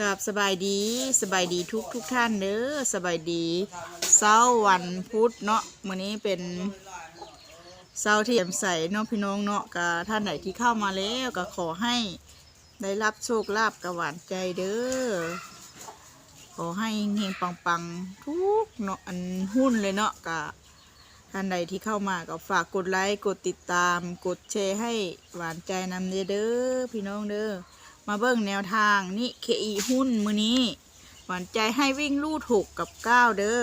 กับสบายดีสบายดีทุกทุกท่านเด้อสบายดีเช้าวันพุธเนาะมื้อนี้เป็นเช้าที่แจ่มใส่เนาะพี่น้องเนาะกับท่านไหนที่เข้ามาแล้วก็ขอให้ได้รับโชคลาภกับหวานใจเด้อขอให้เฮงปังๆทุกเนาะอันหุ้นเลยเนาะกับท่านใดที่เข้ามาก็ฝากกดไลค์กดติดตาม กดแชร์ให้หวานใจนำเด้อพี่น้องเด้อ มาเบิ่งแนวทางนี่เคอีหุ้นมือนี้ หวานใจให้วิ่งลู่หกกับเก้าเด้อ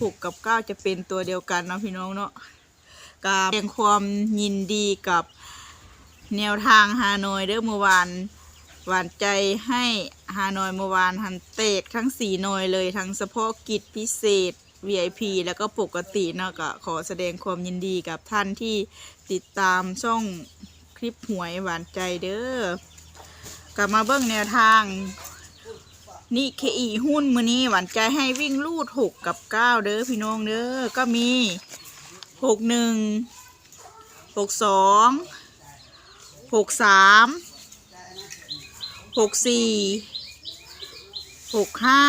หกกับเก้าจะเป็นตัวเดียวกันเนาะพี่น้องเนาะกาแสดงความยินดีกับแนวทางฮานอยเด้อเมื่อวานหวานใจให้ฮานอยเมื่อวานหันเตกทั้งสี่หน่อยเลยทั้งเฉพาะกิจพิเศษ VIP แล้วก็ปกติเนาะก็ขอแสดงความยินดีกับท่านที่ติดตามช่องคลิปหวยหวานใจเด้อ กลับมาเบิ้งแนวทางนี่เคอีหุ้นมือนี้หวานใจให้วิ่งลูดหกกับเก้าเด้อพี่น้องเด้อก็มีหกหนึ่งหกสองหกสามหกสี่หกห้า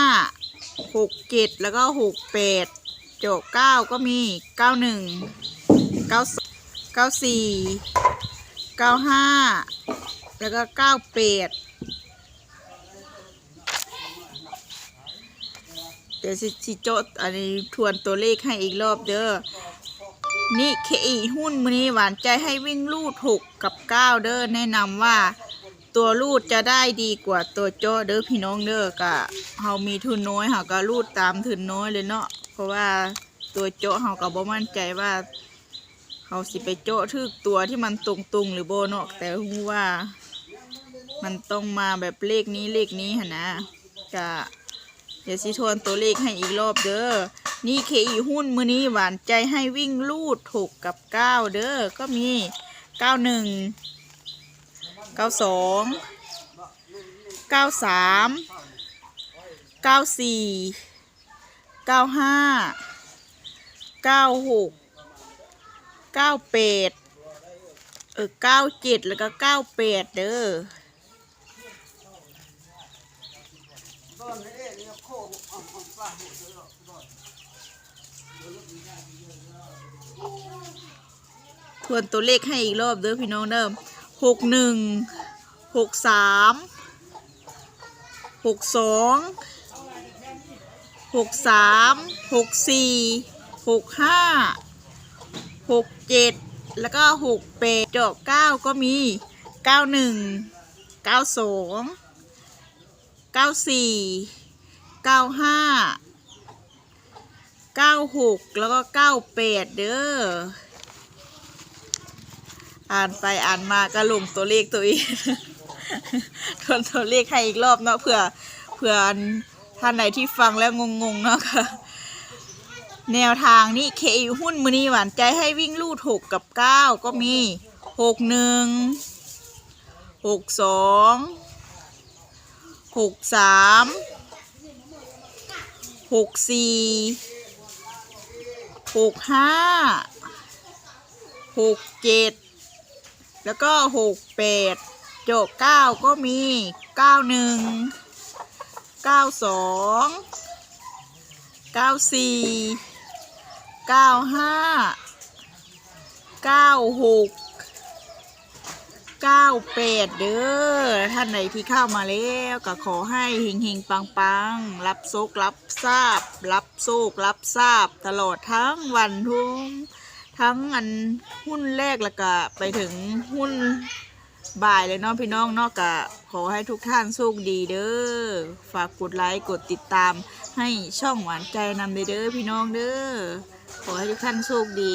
หกเจ็ดแล้วก็หกแปดโจกเก้าก็มีเก้าหนึ่งเก้าเก้าสี่เก้าห้า แล้วก็เก้าเป็ดเดี๋ยวสิสิโจทย์อันนี้ทวนตัวเลขให้อีกรอบเด้อ นี่เคอีหุ้นมือนี้หวานใจให้วิ่งลูดหกกับเก้าเด้อแนะนำว่าตัวลูดจะได้ดีกว่าตัวโจเด้อพี่น้องเด้อกะเฮามีทุนน้อยเฮาก็ลูดตามทุนน้อยเลยเนาะเพราะว่าตัวโจเฮาก็บ่มั่นใจว่า เขาสิไปโจะทึกตัวที่มันตรงๆหรือโบนาะแต่รู้ว่า มันต้องมาแบบเลขนี้เลขนี้หนนะกะเดี๋ยวสิทวนตัวเลขให้อีกรอบเด้อนี่เคอีหุ้นมือนี้หวานใจให้วิ่งลูดหกกับเก้าเด้อก็มีเก้าหนึ่งเก้าสองเก้าสามเก้าสี่เก้าห้าเก้าหก เก้าแปดเออเก้าเจ็ดแล้วก็เก้าแปดเด้อทวนตัวเลขให้อีกรอบเด้อพี่น้องเด้อหกหนึ่งหกสามหกสองหกสามหกสี่หกห้า หกเจ็ดแล้วก็หกแปดดอกเก้าก็มีเก้าหนึ่งเก้าสองเก้าสี่เก้าห้าเก้าหกแล้วก็เก้าแปดเด้ออ่านไปอ่านมาก็ลงตัวเลขตัวเองทวนตัวเลขให้อีกรอบเนาะเผื่อเผื่อท่านไหนที่ฟังแล้วงงๆเนาะค่ะ แนวทางนี่เคอหุ้นมือนี้หวานใจให้วิ่งลูดหกกับเก้าก็มีหกหนึ่งหกสองหกสามหกสี่หกห้าหกเจ็ดแล้วก็หกแปดโจกเก้าก็มีเก้าหนึ่งเก้าสองเก้าสี่ เก้าห้าเก้าหกเก้าแปดเด้อท่านไหนที่เข้ามาแล้วก็ขอให้เฮงเฮงปังปังรับโชครับทราบ รับโชครับทราบ ตลอดทั้งวันทุกทั้งอันหุ้นแรกแล้วก็ไปถึงหุ้นบ่ายเลยเนาะพี่น้องเนาะก็ขอให้ทุกท่านโชคดีเด้อฝากกดไลค์กดติดตามให้ช่องหวานใจนำเด้อพี่น้องเด้อ ขอให้ทุกท่านโชคดี